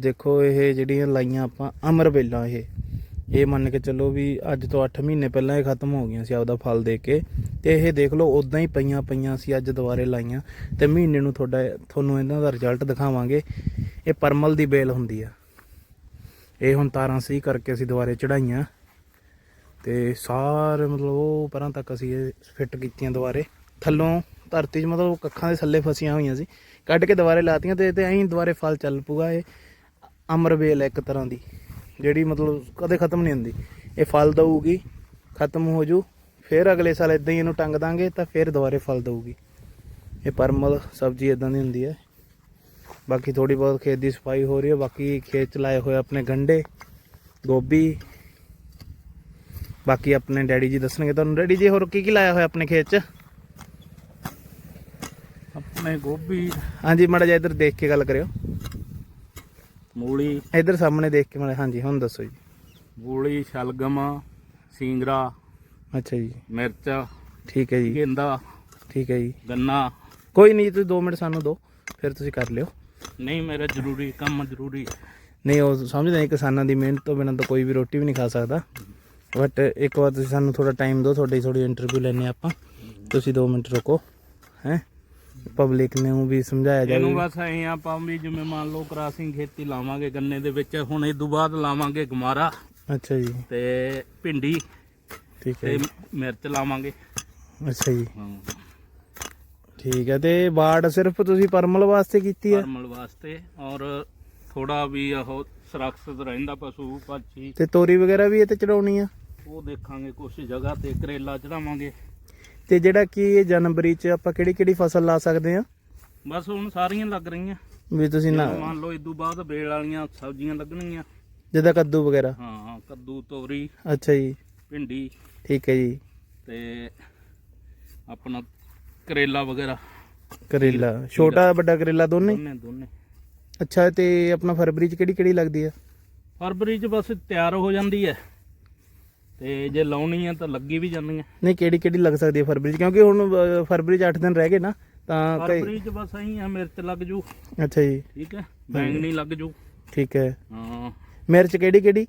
ਦੇਖੋ, ਇਹ ਜਿਹੜੀਆਂ ਲਾਈਆਂ ਆਪਾਂ, ਅਮਰ ਬੇਲਾਂ ਇਹ। ਇਹ ਮੰਨ ਕੇ ਚੱਲੋ ਵੀ ਅੱਜ ਤੋਂ 8 ਮਹੀਨੇ ਪਹਿਲਾਂ ਇਹ ਖਤਮ ਹੋ ਗਈਆਂ ਸੀ ਆਪਦਾ ਫਲ ਦੇ ਕੇ। ਤੇ ਇਹ ਦੇਖ ਲਓ ਉਦਾਂ ਹੀ ਪਈਆਂ ਪਈਆਂ ਸੀ ਅੱਜ ਦੁਬਾਰੇ ਲਾਈਆਂ। ਤੇ ਮਹੀਨੇ ਨੂੰ ਤੁਹਾਡਾ, ਤੁਹਾਨੂੰ ਇਹਨਾਂ ਦਾ ਰਿਜ਼ਲਟ ਦਿਖਾਵਾਂਗੇ। ਇਹ ਪਰਮਲ ਦੀ ਬੇਲ ਹੁੰਦੀ ਆ। ਇਹ ਹੁਣ ਤਾਰਾਂ ਸਹੀ ਕਰਕੇ ਅਸੀਂ ਦੁਬਾਰੇ ਚੜਾਈਆਂ ਤੇ ਸਾਰੇ ਮਤਲਬ ਉਹ ਪਰਾਂ ਤੱਕ ਅਸੀਂ ਇਹ ਫਿੱਟ ਕੀਤੀਆਂ ਦੁਬਾਰੇ। ਥੱਲੋਂ ਧਰਤੀ 'ਚ ਮਤਲਬ ਕੱਖਾਂ ਦੇ ਥੱਲੇ ਫਸੀਆਂ ਹੋਈਆਂ ਸੀ। ਕੱਢ ਕੇ ਦੁਬਾਰੇ ਲਾਤੀਆਂ ਤੇ ਤੇ ਐਂ ਦੁਬਾਰੇ ਫਲ ਚੱਲ ਪੂਗਾ ਇਹ। ਅਮਰ ਵੇਲ ਹੈ ਇੱਕ ਤਰ੍ਹਾਂ ਦੀ ਜਿਹੜੀ ਮਤਲਬ ਕਦੇ ਖਤਮ ਨਹੀਂ ਹੁੰਦੀ। ਇਹ ਫਲ ਦਊਗੀ ਖਤਮ ਹੋ ਜੂ ਫਿਰ ਅਗਲੇ ਸਾਲ ਇਦਾਂ ਹੀ ਇਹਨੂੰ ਟੰਗ ਦਾਂਗੇ ਤਾਂ ਫਿਰ ਦੁਬਾਰੇ ਫਲ ਦਊਗੀ। ਇਹ ਪਰਮਲ ਸਬਜ਼ੀ ਇਦਾਂ ਦੀ ਹੁੰਦੀ ਹੈ। ਬਾਕੀ ਥੋੜੀ ਬਹੁਤ ਖੇਤ ਦੀ ਸਫ਼ਾਈ ਹੋ ਰਹੀ ਹੈ ਬਾਕੀ ਖੇਤ ਚ ਲਾਏ ਹੋਏ ਆਪਣੇ ਗੰਡੇ ਗੋਭੀ। ਬਾਕੀ ਆਪਣੇ ਡੈਡੀ ਜੀ ਦੱਸਣਗੇ ਤੁਹਾਨੂੰ। ਡੈਡੀ ਜੀ ਹੋਰ ਕੀ ਕੀ ਲਾਇਆ ਹੋਇਆ ਆਪਣੇ ਖੇਤ ਚ? ਆਪਣੇ ਗੋਭੀ। ਹਾਂਜੀ ਮਾੜਾ ਜਿਹਾ ਇੱਧਰ ਦੇਖ ਕੇ ਗੱਲ ਕਰਿਓ। ਮੂਲੀ ਇੱਧਰ ਸਾਹਮਣੇ ਦੇਖ ਕੇ ਮਾੜਾ ਹਾਂਜੀ ਹੁਣ ਦੱਸੋ ਜੀ। ਮੂਲੀ ਸ਼ਲਗਮ ਸਿੰਗਰਾ ਅੱਛਾ ਜੀ। ਮਿਰਚ ਠੀਕ ਹੈ ਜੀ। ਗੇਂਦਾ ਠੀਕ ਹੈ ਜੀ। ਗੰਨਾ। ਕੋਈ ਨਹੀਂ ਤੁਸੀਂ 2 ਮਿੰਟ ਸਾਨੂੰ ਦਿਓ ਫਿਰ ਤੁਸੀਂ ਕਰ ਲਿਓ। ਨਹੀਂ ਮੇਰਾ ਜ਼ਰੂਰੀ ਕੰਮ ਜ਼ਰੂਰੀ। ਨਹੀਂ ਉਹ ਸਮਝਦੇ ਨੇ ਕਿਸਾਨਾਂ ਦੀ ਮਿਹਨਤ ਤੋਂ ਬਿਨਾਂ ਤਾਂ ਕੋਈ ਵੀ ਰੋਟੀ ਵੀ ਨਹੀਂ ਖਾ ਸਕਦਾ। ਬਟ ਇੱਕ ਵਾਰ ਤੁਸੀਂ ਸਾਨੂੰ ਥੋੜਾ ਟਾਈਮ ਦਿਓ ਤੁਹਾਡੀ ਥੋੜੀ ਇੰਟਰਵਿਊ ਲੈਣੇ ਆਪਾਂ। ਤੁਸੀਂ 2 ਮਿੰਟ ਰੁਕੋ ਹੈ। ਪਬਲਿਕ ਨੂੰ ਵੀ ਸਮਝਾਇਆ ਇਹਨੂੰ ਜਾਵੇ ਬਸ ਐਂ ਆਪਾਂ ਵੀ ਜਿਵੇਂ ਮੰਨ ਲਓ ਕਰਾਸਿੰਗ ਖੇਤੀ ਲਾਵਾਂਗੇ ਗੰਨੇ ਦੇ ਵਿੱਚ ਹੁਣ ਇਹ ਤੋਂ ਬਾਅਦ ਲਾਵਾਂਗੇ ਗਮਾਰਾ ਅੱਛਾ ਜੀ। ਤੇ ਭਿੰਡੀ ਠੀਕ ਹੈ ਤੇ। ਮਿਰਚ ਲਾਵਾਂਗੇ। ਅੱਛਾ ਜੀ। ਹਾਂ। ਠੀਕ ਹੈ ਤੇ ਬਾੜ ਸਿਰਫ ਤੁਸੀਂ ਪਰਮਲ ਵਾਸਤੇ ਕੀਤੀ ਹੈ? ਪਰਮਲ ਵਾਸਤੇ ਔਰ ਥੋੜਾ ਵੀ ਉਹ ਸੁਰੱਖਿਅਤ ਰਹਿੰਦਾ ਪਸ਼ੂ ਪੰਛੀ। ਤੇ ਤੋਰੀ ਵਗੈਰਾ ਵੀ ਇਹ ਤੇ ਚੜਾਉਣੀ ਆ? ਉਹ ਦੇਖਾਂਗੇ ਕੁਛ ਜਗ੍ਹਾ ਤੇ ਕਰੇਲਾ ਚੜਾਵਾਂਗੇ। ਤੇ ਜਿਹੜਾ ਕਿ ਇਹ ਜਨਵਰੀ ਚ ਆਪਾਂ ਕਿਹੜੀ ਕਿਹੜੀ ਫਸਲ ਲਾ ਸਕਦੇ ਆ ਬਸ ਹੁਣ ਸਾਰੀਆਂ ਲੱਗ ਰਹੀਆਂ। ਵੀ ਤੁਸੀਂ ਨਾ ਮੰਨ ਲਓ ਇਦੋਂ ਬਾਅਦ ਬੇਲ ਵਾਲੀਆਂ ਸਬਜ਼ੀਆਂ ਲੱਗਣਗੀਆਂ। ਜਿੱਦਾਂ ਕੱਦੂ ਵਗੈਰਾ? ਹਾਂ ਕੱਦੂ ਤੋਰੀ ਅੱਛਾ ਜੀ। ਭਿੰਡੀ। ਠੀਕ ਹੈ ਜੀ। ਤੇ ਆਪਣਾ ਕਰੇਲਾ ਵਗੈਰਾ। ਕਰੇਲਾ। ਛੋਟਾ ਵੱਡਾ ਕਰੇਲਾ ਦੋਨੇ? ਦੋਨੇ ਦੋਨੇ। ਅੱਛਾ ਤੇ ਆਪਣਾ ਫਰਵਰੀ ਚ ਕਿਹੜੀ ਕਿਹੜੀ ਲੱਗਦੀ ਆ? ਫਰਵਰੀ ਚ ਬਸ ਤਿਆਰ ਹੋ ਜਾਂਦੀ ਹੈ। ਤੇ ਜੇ ਲਾਉਣੀ ਹੈ ਤਾਂ ਲੱਗੀ ਵੀ ਜਾਂਦੀਆਂ ਨਹੀਂ ਕਿਹੜੀ ਕਿਹੜੀ ਲੱਗ ਸਕਦੀ ਹੈ ਫਰਵਰੀ ਚ? ਕਿਉਂਕਿ ਹੁਣ ਅ, ਫਰਵਰੀ ਚ 8 ਦਿਨ ਰਹਿ ਗਏ ਨਾ ਤਾਂ ਕਈ ਫਰਵਰੀ ਚ ਬਸ ਐਂ ਆ ਮਿਰਚ ਲੱਗ ਜੂ। ਅੱਛਾ ਜੀ। ਠੀਕ ਹੈ ਬੈਂਗਣੀ ਲੱਗ ਜੂ। ਠੀਕ ਹੈ। ਹਾਂ। ਮਿਰਚ ਕਿਹੜੀ ਕਿਹੜੀ?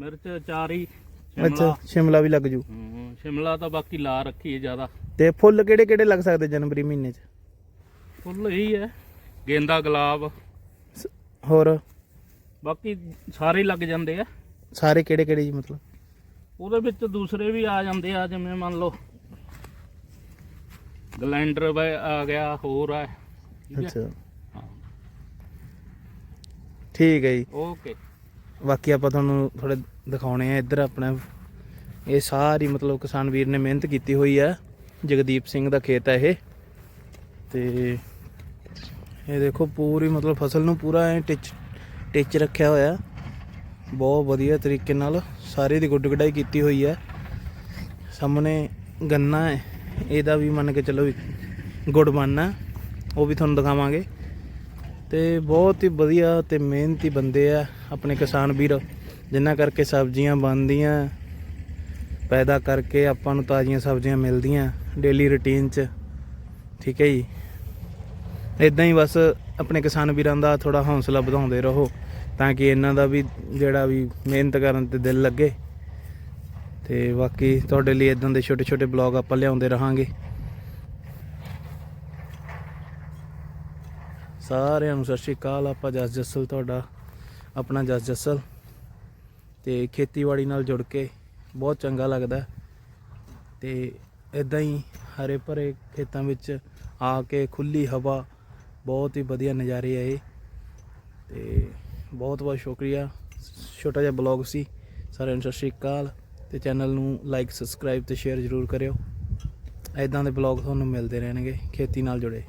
ਮਿਰਚ ਚਾਰੀ ਅੱਛਾ ਸ਼ਿਮਲਾ। ਸ਼ਿਮਲਾ ਵੀ ਲੱਗ ਜੂ। ਹਾਂ, ਸ਼ਿਮਲਾ ਤਾਂ ਬਾਕੀ ਲਾ ਰੱਖੀ ਹੈ ਜ਼ਿਆਦਾ। ਤੇ ਫੁੱਲ ਕਿਹੜੇ ਕਿਹੜੇ ਲੱਗ ਸਕਦੇ ਜਨਵਰੀ ਮਹੀਨੇ ਚ? ਫੁੱਲ ਇਹੀ ਹੈ ਗੇਂਦਾ ਗੁਲਾਬ। ਸ- ਹੋਰ? ਬਾਕੀ ਸਾਰੇ ਲੱਗ ਜਾਂਦੇ ਆ। ਸਾਰੇ ਕਿਹੜੇ ਕਿਹੜੇ ਜੀ ਮਤਲਬ? ਉਹਦੇ ਵਿੱਚ ਦੂਸਰੇ ਵੀ ਆ ਜਾਂਦੇ ਆ ਜਿਵੇਂ ਮੰਨ ਲਓ ਗਲੈਂਡਰ ਆ ਗਿਆ ਹੋਰ ਆ ਅੱਛਾ। ਠੀਕ ਹੈ ਜੀ। ਓਕੇ। ਬਾਕੀ ਆਪਾਂ ਤੁਹਾਨੂੰ ਥੋੜੇ ਦਿਖਾਉਣੇ ਆ ਇੱਧਰ ਆਪਣਾ। ਇਹ ਸਾਰੀ ਮਤਲਬ ਕਿਸਾਨ ਵੀਰ ਨੇ ਮਿਹਨਤ ਕੀਤੀ ਹੋਈ ਆ। ਜਗਦੀਪ ਸਿੰਘ ਦਾ ਖੇਤ ਹੈ ਇਹ। ਤੇ ਇਹ ਦੇਖੋ ਪੂਰੀ ਮਤਲਬ ਫਸਲ ਨੂੰ ਪੂਰਾ ਐ ਟਿਚ ਟਿਚ ਰੱਖਿਆ ਹੋਇਆ। ਬਹੁਤ ਵਧੀਆ ਤਰੀਕੇ ਨਾਲ ਸਾਰੇ ਦੀ ਗੁੱਡ ਗਡਾਈ ਕੀਤੀ ਹੋਈ ਹੈ। ਸਾਹਮਣੇ ਗੰਨਾ ਹੈ। ਇਹਦਾ ਵੀ ਮੰਨ ਕੇ ਚੱਲੋ ਵੀ ਗੁੜ ਬਣਨਾ ਉਹ ਵੀ ਤੁਹਾਨੂੰ ਦਿਖਾਵਾਂਗੇ। ਤੇ ਬਹੁਤ ਹੀ ਵਧੀਆ ਤੇ ਮਿਹਨਤੀ ਬੰਦੇ ਆ ਆਪਣੇ ਕਿਸਾਨ ਵੀਰ। ਜਿਨ੍ਹਾਂ ਕਰਕੇ ਸਬਜ਼ੀਆਂ ਬਣਦੀਆਂ, ਪੈਦਾ ਕਰਕੇ ਆਪਾਂ ਨੂੰ ਤਾਜ਼ੀਆਂ ਸਬਜ਼ੀਆਂ ਮਿਲਦੀਆਂ ਡੇਲੀ ਰੁਟੀਨ 'ਚ। ਠੀਕ ਹੈ ਜੀ। ਇਦਾਂ ਹੀ ਬਸ ਆਪਣੇ ਕਿਸਾਨ ਵੀਰਾਂ ਦਾ ਥੋੜਾ ਹੌਸਲਾ ਵਧਾਉਂਦੇ ਰਹੋ। ਤਾਂ ਕਿ ਇਹਨਾਂ ਦਾ ਵੀ ਜਿਹੜਾ ਵੀ ਮਿਹਨਤ ਕਰਨ ਤੇ ਦਿਲ ਲੱਗੇ। ਤੇ ਬਾਕੀ ਤੁਹਾਡੇ ਲਈ ਇਦਾਂ ਦੇ ਛੋਟੇ ਛੋਟੇ ਬਲੌਗ ਆਪਾਂ ਲਿਆਉਂਦੇ ਰਹਾਂਗੇ। ਸਾਰਿਆਂ ਨੂੰ ਸਤਿ ਸ਼੍ਰੀ ਅਕਾਲ, ਆਪਾਂ ਜਸ ਜਸਲ ਤੁਹਾਡਾ, ਆਪਣਾ ਜਸ ਜਸਲ। ਤੇ ਖੇਤੀਬਾੜੀ ਨਾਲ ਜੁੜ ਕੇ ਬਹੁਤ ਚੰਗਾ ਲੱਗਦਾ। ਹੈ। ਤੇ ਇਦਾਂ ਹੀ ਹਰੇ ਭਰੇ ਖੇਤਾਂ ਵਿੱਚ ਆ ਕੇ ਖੁੱਲੀ ਹਵਾ, ਬਹੁਤ ਹੀ ਵਧੀਆ ਨਜ਼ਾਰੇ ਆ ਇਹ। ਤੇ ਬਹੁਤ ਬਹੁਤ ਸ਼ੁਕਰੀਆ। ਛੋਟਾ ਜਿਹਾ ਬਲੌਗ ਸੀ। ਸਾਰਿਆਂ ਨੂੰ ਸਤਿ ਸ਼੍ਰੀ ਅਕਾਲ ਤੇ ਚੈਨਲ ਨੂੰ ਲਾਈਕ ਸਬਸਕ੍ਰਾਈਬ ਤੇ ਸ਼ੇਅਰ ਜ਼ਰੂਰ ਕਰਿਓ। ਐਦਾਂ ਦੇ ਬਲੌਗ ਤੁਹਾਨੂੰ ਮਿਲਦੇ ਰਹਿਣਗੇ। ਖੇਤੀ ਨਾਲ ਜੁੜੇ।